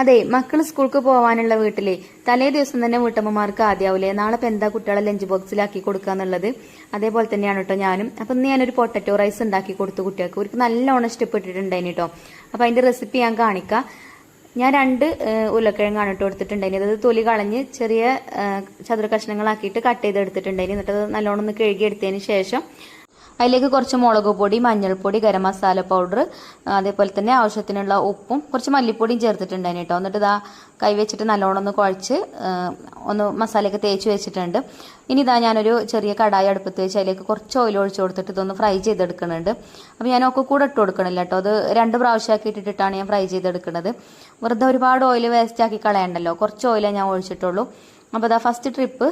അതെ മക്കൾ സ്കൂൾക്ക് പോകാനുള്ള വീട്ടിലെ തലേ ദിവസം തന്നെ വീട്ടമ്മമാർക്ക് ആദ്യാവൂലേ. നാളെ ഇപ്പൊ എന്താ കുട്ടികളെ ലഞ്ച് ബോക്സിലാക്കി കൊടുക്കുക എന്നുള്ളത്? അതേപോലെ തന്നെയാണ് കേട്ടോ ഞാനും. അപ്പൊ ഇന്ന് ഞാനൊരു പൊട്ടറ്റോ റൈസ് ഉണ്ടാക്കി കൊടുത്തു കുട്ടികൾക്ക്. ഒരു നല്ലോണം ഇഷ്ടപ്പെട്ടിട്ടുണ്ടായിന് കേട്ടോ അപ്പൊ അതിന്റെ റെസിപ്പി ഞാൻ കാണിക്കാം. ഞാൻ രണ്ട് ഉരുളക്കിഴങ്ങാണ് ഇട്ട് കൊടുത്തിട്ടുണ്ടായിന് അത് തൊലി കളഞ്ഞ് ചെറിയ ചതുര കഷ്ണങ്ങളാക്കിയിട്ട് കട്ട് ചെയ്ത് എടുത്തിട്ടുണ്ടായിന് എന്നിട്ട് അത് നല്ലോണം ഒന്ന് കഴുകിയെടുത്തതിന് ശേഷം അതിലേക്ക് കുറച്ച് മുളക് പൊടി മഞ്ഞൾപ്പൊടി ഗരം മസാല പൗഡർ അതേപോലെ തന്നെ ആവശ്യത്തിനുള്ള ഉപ്പും കുറച്ച് മല്ലിപ്പൊടിയും ചേർത്തിട്ടുണ്ടായിരുന്നു കേട്ടോ എന്നിട്ട് ഇതാ കൈ വെച്ചിട്ട് നല്ലോണം ഒന്ന് കുഴച്ച് ഒന്ന് മസാലയൊക്കെ തേച്ച് വെച്ചിട്ടുണ്ട്. ഇനി ഇതാ ഞാനൊരു ചെറിയ കടായി അടുപ്പത്ത് വെച്ച് അതിലേക്ക് കുറച്ച് ഓയിൽ ഒഴിച്ച് കൊടുത്തിട്ട് ഇതൊന്ന് ഫ്രൈ ചെയ്തെടുക്കുന്നുണ്ട്. അപ്പോൾ ഞാൻ ഒക്കെ കൂടെ ഇട്ട് കൊടുക്കണില്ല കേട്ടോ അത് രണ്ട് പ്രാവശ്യമാക്കി ഇട്ടിട്ടാണ് ഞാൻ ഫ്രൈ ചെയ്തെടുക്കുന്നത് വെറുതെ ഒരുപാട് ഓയിൽ വേസ്റ്റ് ആക്കി കളയണ്ടല്ലോ. കുറച്ച് ഓയിലേ ഞാൻ ഒഴിച്ചിട്ടുള്ളൂ. അപ്പോൾ അതാ ഫസ്റ്റ് ട്രിപ്പ്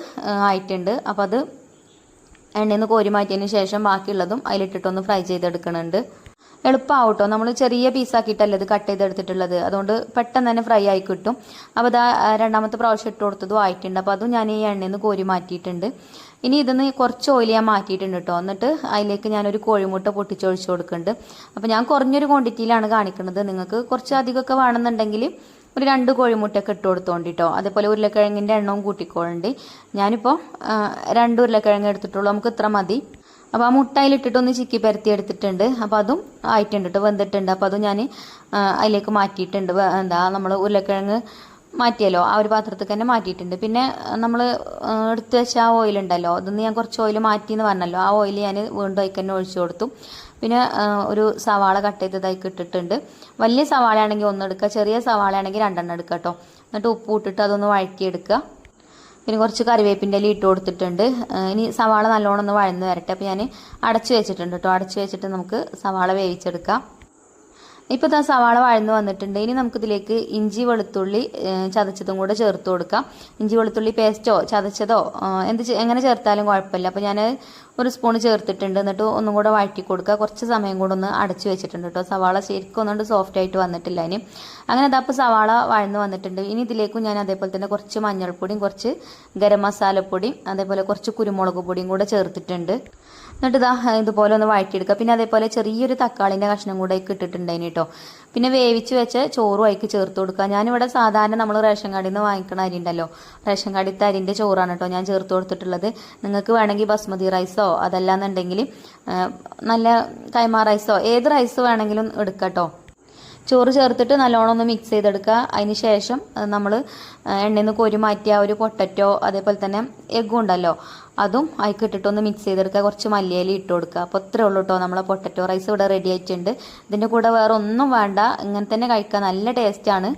ആയിട്ടുണ്ട്. അപ്പോൾ അത് എണ്ണയിൽ നിന്ന് കോരി മാറ്റിയതിന് ശേഷം ബാക്കിയുള്ളതും അതിലിട്ടിട്ടൊന്ന് ഫ്രൈ ചെയ്തെടുക്കുന്നുണ്ട് എളുപ്പമാവട്ടോ നമ്മൾ ചെറിയ പീസാക്കിയിട്ടല്ലേ ഇത് കട്ട് ചെയ്തെടുത്തിട്ടുള്ളത്. അതുകൊണ്ട് പെട്ടെന്ന് തന്നെ ഫ്രൈ ആയി കിട്ടും. അപ്പോൾ ഇതാ രണ്ടാമത്തെ പ്രാവശ്യം ഇട്ട് കൊടുത്തതും ആയിട്ടുണ്ട്. അപ്പോൾ അതും ഞാൻ ഈ എണ്ണയിൽ നിന്ന് കോരി മാറ്റിയിട്ടുണ്ട്. ഇനി ഇതിന്ന് കുറച്ച് ഓയിൽ ഞാൻ മാറ്റിയിട്ടുണ്ട് കേട്ടോ എന്നിട്ട് അതിലേക്ക് ഞാനൊരു കോഴിമുട്ട പൊട്ടിച്ചൊഴിച്ച് കൊടുക്കുന്നുണ്ട്. അപ്പോൾ ഞാൻ കുറഞ്ഞൊരു ക്വാണ്ടിറ്റിയിലാണ് കാണിക്കുന്നത് നിങ്ങൾക്ക് കുറച്ച് അധികമൊക്കെ വേണമെന്നുണ്ടെങ്കിൽ ഒരു രണ്ട് കോഴിമുട്ടയൊക്കെ ഇട്ട് കൊടുത്തോണ്ട് കേട്ടോ അതേപോലെ ഉരുളക്കിഴങ്ങിന്റെ എണ്ണവും കൂട്ടിക്കോളുണ്ട്. ഞാനിപ്പോൾ രണ്ട് ഉരുളക്കിഴങ്ങ് എടുത്തിട്ടുള്ളൂ. നമുക്ക് ഇത്ര മതി. അപ്പോൾ ആ മുട്ടയിലിട്ടിട്ടൊന്ന് ചിക്കി പരത്തി എടുത്തിട്ടുണ്ട്. അപ്പോൾ അതും ആയിട്ടുണ്ട് കേട്ടോ വെന്തിട്ടുണ്ട്. അപ്പോൾ അതും ഞാൻ അതിലേക്ക് മാറ്റിയിട്ടുണ്ട്. എന്താ നമ്മൾ ഉരുളക്കിഴങ്ങ് മാറ്റിയല്ലോ. ആ ഒരു പാത്രത്തിൽ തന്നെ മാറ്റിയിട്ടുണ്ട്. പിന്നെ നമ്മൾ എടുത്ത് വെച്ച ആ ഓയിൽ ഉണ്ടല്ലോ. അതൊന്ന് ഞാൻ കുറച്ച് ഓയിൽ മാറ്റി എന്ന് പറഞ്ഞല്ലോ. ആ ഓയിൽ ഞാൻ വീണ്ടും അതിൽ തന്നെ ഒഴിച്ചു കൊടുത്തു. പിന്നെ ഒരു സവാള കട്ട് ചെയ്തതായി ഇട്ടിട്ടുണ്ട് വലിയ സവാള ആണെങ്കിൽ ഒന്ന് എടുക്കുക. ചെറിയ സവാള ആണെങ്കിൽ രണ്ടെണ്ണം എടുക്കുക കേട്ടോ. എന്നിട്ട് ഉപ്പ് ഇട്ടിട്ട് അതൊന്ന് വഴറ്റിയെടുക്കുക. പിന്നെ കുറച്ച് കറിവേപ്പിന്റെ ഇല ഇട്ട് കൊടുത്തിട്ടുണ്ട്. ഇനി സവാള നല്ലോണം ഒന്ന് വഴന്ന് വരട്ടെ. അപ്പോൾ ഞാൻ അടച്ചു വെച്ചിട്ടുണ്ട് കേട്ടോ. അടച്ചു വെച്ചിട്ട് നമുക്ക് സവാള വേവിച്ചെടുക്കാം. ഇപ്പോൾ ഇതാ സവാള വഴന്ന് വന്നിട്ടുണ്ട്. ഇനി നമുക്കിതിലേക്ക് ഇഞ്ചി വെളുത്തുള്ളി ചതച്ചതും കൂടെ ചേർത്ത് കൊടുക്കാം. ഇഞ്ചി വെളുത്തുള്ളി പേസ്റ്റോ ചതച്ചതോ എന്ത് എങ്ങനെ ചേർത്താലും കുഴപ്പമില്ല. അപ്പോൾ ഞാൻ ഒരു സ്പൂൺ ചേർത്തിട്ടുണ്ട്. എന്നിട്ട് ഒന്നും കൂടെ വഴറ്റി കൊടുക്കുക. കുറച്ച് സമയം കൂടെ ഒന്ന് അടച്ചു വെച്ചിട്ടുണ്ട് കേട്ടോ സവാള ശരിക്കും ഒന്നുകൊണ്ട് സോഫ്റ്റ് ആയിട്ട് വന്നിട്ടില്ല ഇനി. അങ്ങനെ ഇതാ ഇപ്പോൾ സവാള വഴന്ന് വന്നിട്ടുണ്ട്. ഇനി ഇതിലേക്കും ഞാൻ അതേപോലെ തന്നെ കുറച്ച് മഞ്ഞൾപ്പൊടിയും കുറച്ച് ഗരം മസാലപ്പൊടിയും അതേപോലെ കുറച്ച് കുരുമുളക് പൊടിയും കൂടെ ചേർത്തിട്ടുണ്ട്. എന്നിട്ട് ഇതാ ഇതുപോലെ ഒന്ന് വഴറ്റിയെടുക്കുക. പിന്നെ അതേപോലെ ചെറിയൊരു തക്കാളിന്റെ കഷ്ണം കൂടെ ഇട്ടിട്ടുണ്ട് ഇട്ടിട്ടുണ്ടായിന് കേട്ടോ. പിന്നെ വേവിച്ച് വെച്ച ചോറും അതിക്ക് ചേർത്ത് കൊടുക്കുക ഞാനിവിടെ സാധാരണ നമ്മൾ റേഷൻ കടയിൽ നിന്ന് വാങ്ങിക്കണ അരി ഉണ്ടല്ലോ. റേഷൻ കടയിലത്തെ അരിന്റെ ചോറാണ് കേട്ടോ ഞാൻ ചേർത്ത് കൊടുത്തിട്ടുള്ളത്. നിങ്ങൾക്ക് വേണമെങ്കിൽ ബസ്മതി റൈസോ അതല്ലാന്നുണ്ടെങ്കിൽ നല്ല കൈമാ റൈസോ ഏത് റൈസ് വേണമെങ്കിലും എടുക്കാം കേട്ടോ. ചോറ് ചേർത്തിട്ട് നല്ലോണം ഒന്ന് മിക്സ് ചെയ്തെടുക്കുക. അതിന് ശേഷം നമ്മൾ എണ്ണയിൽ നിന്ന് കോരി മാറ്റിയ ഒരു പൊട്ടറ്റോ അതേപോലെ തന്നെ എഗ്ഗും ഉണ്ടല്ലോ അതും അതിലേക്ക് ഇട്ടിട്ടൊന്ന് മിക്സ് ചെയ്തെടുക്കുക. കുറച്ച് മല്ലിയില ഇട്ട് കൊടുക്കുക. അപ്പോൾ ഇത്രേ ഉള്ളൂ കേട്ടോ നമ്മളെ പൊട്ടറ്റോ റൈസ് ഇവിടെ റെഡി ആയിട്ടുണ്ട്. ഇതിന്റെ കൂടെ വേറെ ഒന്നും വേണ്ട. ഇങ്ങനെ തന്നെ കഴിക്കാൻ നല്ല ടേസ്റ്റാണ്